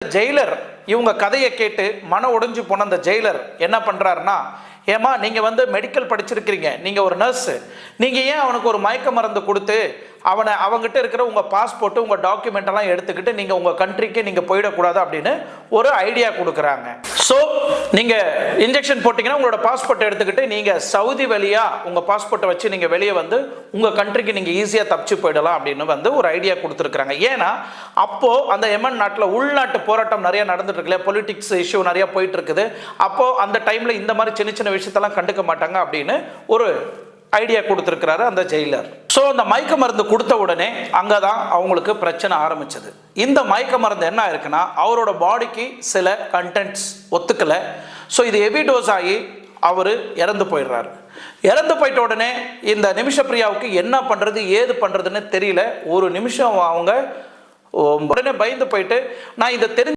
Jailer இவங்க கதையை கேட்டு மன உடைஞ்சு போன அந்த ஜெயிலர் என்ன பண்ணுறாருன்னா ஏமா நீங்கள் வந்து மெடிக்கல் படிச்சிருக்கிறீங்க நீங்கள் ஒரு நர்ஸு நீங்கள் ஏன் அவனுக்கு ஒரு மயக்க மருந்து கொடுத்து அவனை அவங்ககிட்ட இருக்கிற உங்கள் பாஸ்போர்ட்டு உங்கள் டாக்குமெண்ட் எல்லாம் எடுத்துக்கிட்டு நீங்கள் உங்கள் கண்ட்ரிக்கு நீங்கள் போயிடக்கூடாது அப்படின்னு ஒரு ஐடியா கொடுக்குறாங்க. ஸோ நீங்கள் இன்ஜெக்ஷன் போட்டிங்கன்னா உங்களோட பாஸ்போர்ட் எடுத்துக்கிட்டு நீங்கள் சவுதி வழியாக உங்கள் பாஸ்போர்ட்டை வச்சு நீங்கள் வெளியே வந்து உங்கள் கண்ட்ரிக்கு நீங்கள் ஈஸியாக தப்பிச்சு போயிடலாம் அப்படின்னு வந்து ஒரு ஐடியா கொடுத்துருக்குறாங்க. ஏன்னா அப்போது அந்த எமன் நாட்டில் உள்நாட்டு போராட்டம் நிறைய நடந்துட்டு இருக்கு பொலிட்டிக்ஸ் இஷ்யூ நிறையா போயிட்டு இருக்குது. அப்போது அந்த டைமில் இந்த மாதிரி சின்ன சின்ன விஷயத்தெல்லாம் கண்டுக்க மாட்டாங்க அப்படின்னு ஒரு ஐடியா கொடுத்துருக்கிறாரு அந்த ஜெயிலர் ஸோ அந்த மயக்க மருந்து கொடுத்த உடனே அங்கே தான் அவங்களுக்கு பிரச்சனை ஆரம்பிச்சது. இந்த மயக்க மருந்து என்ன இருக்குன்னா அவரோட பாடிக்கு சில கண்டென்ட்ஸ் ஒத்துக்கலை. ஸோ இது ஹெவி டோஸ் ஆகி அவர் இறந்து போயிடுறாரு. இறந்து போயிட்ட உடனே இந்த நிமிஷப்பிரியாவுக்கு என்ன பண்ணுறது ஏது பண்ணுறதுன்னு தெரியல. ஒரு நிமிஷம் அவங்க உடனே பயந்து போயிட்டு நான் இதை தெரிஞ்சு